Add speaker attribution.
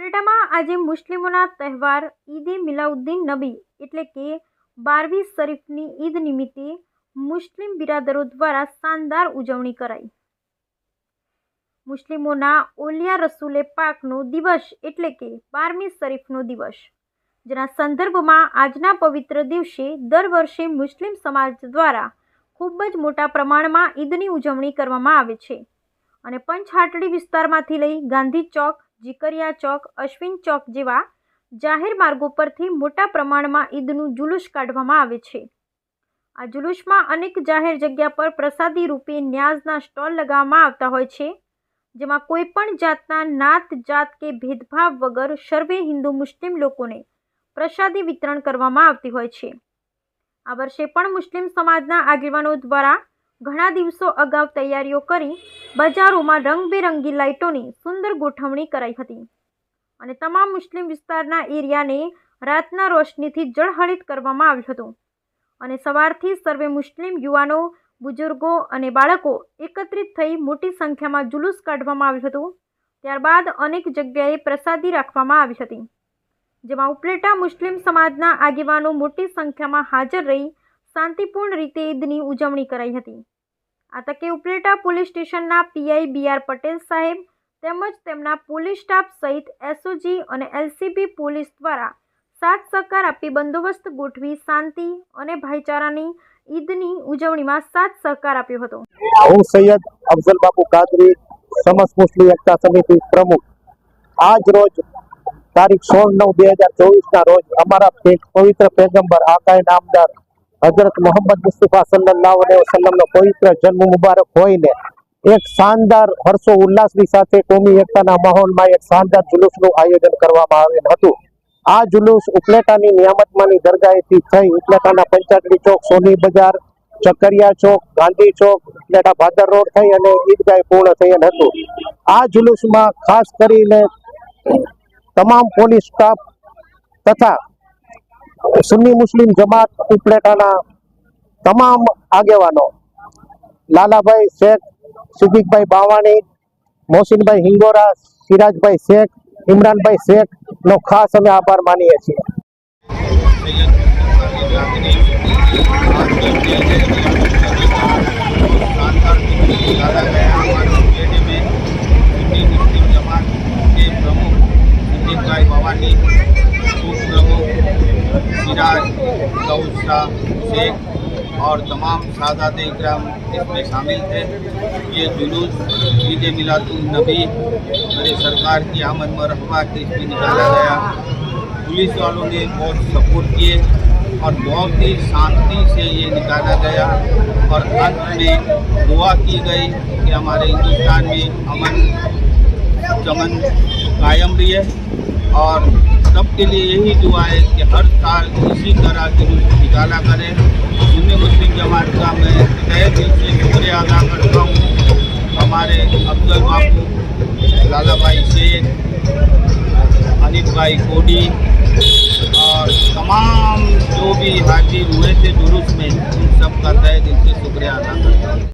Speaker 1: ઉપલેટામાં આજે મુસ્લિમોના તહેવાર ઈદે મિલાઉદ્દીન નબી એટલે કે બારમી શરીફની ઈદ નિમિત્તે મુસ્લિમ બિરાદરો દ્વારા શાનદાર ઉજવણી કરાઈ. મુસ્લિમોના ઓલિયા રસૂલે પાકનો દિવસ એટલે કે બારમી શરીફનો દિવસ. જેના સંદર્ભમાં આજના પવિત્ર દિવસે દર વર્ષે મુસ્લિમ સમાજ દ્વારા ખૂબ જ મોટા પ્રમાણમાં ઈદની ઉજવણી કરવામાં આવે છે. અને પંચહાટડી વિસ્તારમાંથી લઈ ગાંધી ચોક જીકરિયા ચોક, અશ્વિન ચોક જેવા જાહેર માર્ગો પરથી મોટા પ્રમાણમાં ઈદનું જુલુસ કાઢવામાં આવે છે. આ જુલુસમાં અનેક જાહેર જગ્યા પર પ્રસાદી રૂપે ન્યાઝના સ્ટોલ લગાવવામાં આવતા હોય છે, જેમાં કોઈપણ જાતના નાત, જાત કે ભેદભાવ વગર સર્વે હિન્દુ મુસ્લિમ લોકોને પ્રસાદી વિતરણ કરવામાં આવતી હોય છે. આ વર્ષે પણ મુસ્લિમ સમાજના આગેવાનો દ્વારા ઘણા દિવસો અગાઉ તૈયારીઓ કરી બજારોમાં રંગબેરંગી લાઇટોની સુંદર ગોઠવણી કરાઈ હતી. અને તમામ મુસ્લિમ વિસ્તારના એરિયાને રાતના રોશનીથી જળહળિત કરવામાં આવ્યું હતું. અને સવારથી સર્વે મુસ્લિમ યુવાનો, બુઝુર્ગો અને બાળકો એકત્રિત થઈ મોટી સંખ્યામાં જુલુસ કાઢવામાં આવ્યું હતું. ત્યારબાદ અનેક જગ્યાએ પ્રસાદી રાખવામાં આવી હતી. જેમાં ઉપલેટા મુસ્લિમ સમાજના આગેવાનો મોટી સંખ્યામાં હાજર રહી શાંતિપૂર્ણ રીતે ઈદની ઉજવણી કરાઈ હતી. આ તકે ઉપલેટા પોલીસ સ્ટેશનના પીઆઈ બી આર પટેલ સાહેબ તેમજ તેમના પોલીસ સ્ટાફ સહિત એસઓજી અને એલસીબી પોલીસ દ્વારા સાથ સહકાર આપી બંદોબસ્ત ગોઠવી શાંતિ અને ભાઈચારાની ઈદની ઉજવણીમાં સાથ સહકાર આપ્યો હતો.
Speaker 2: હું સૈયદ અફઝલ બાપુ કાદરી, સમસ્ત મુસ્લિમ એકતા સમિતિ પ્રમુખ. આજ રોજ તારીખ સોળ નવ બે હજાર ચોવીસના રોજ અમારા પવિત્ર પેગંબર આકાય નામદાર હજરત મોહમ્મદ મુસ્તફા સલ્લાહ અલૈહિ વસલ્લમનો પવિત્ર જન્મ મુબારક હોઈને એક શાનદાર હર્ષો ઉલ્લાસની સાથે કોમી એકતાના માહોલમાં એક શાનદાર જુલુસનું આયોજન કરવામાં આવેલ હતું. આ જુલુસ ઉપલેટાની નિયામતમાંની દરગાહેથી થઈ. ઉપલેટાના પંચાટડી ચોક, સોની બજાર, ચકરિયા ચોક, ગાંધી ચોક, ઉપલેટા ભાદર રોડ થઈ અને ઈદગાહ પૂર્ણ થયેલ હતું. આ જુલુસમાં ખાસ કરીને તમામ પોલીસ સ્ટાફ તથા સુન્ની મુસ્લિમ જમાત ઉપલેટાના તમામ આગેવાનો, લાલાભાઈ શેખ, સિદ્દીકભાઈ બાવાણી મોહસિનભાઈ હિંગોરા, સિરાજભાઈ શેખ, ઇમરાનભાઈ શેખ નો ખાસ અમે આભાર માનીએ છીએ.
Speaker 3: गौसा शेख और तमाम सादात इकराम इसमें शामिल थे। ये जुलूस ईद मिलातुल नबी मेरे सरकार की आमद मरहबा के इसमें निकाला गया। पुलिस वालों ने बहुत सपोर्ट किए और बहुत ही शांति से ये निकाला गया और अंत में दुआ की गई कि हमारे हिंदुस्तान में अमन चमन कायम रही है और सबके लिए यही दुआ है कि हर साल इसी तरह के जुलूस निकाला करें सुन्नी मुस्लिम जमात का मैं तय दिल से शुक्रिया अदा करता हूँ। हमारे अफजल बाबू लाला भाई शेख अनिल भाई कोडी और तमाम जो भी हाजिर हुए थे जुलूस में, उन सब का तय दिल से शुक्रिया अदा करता हूँ।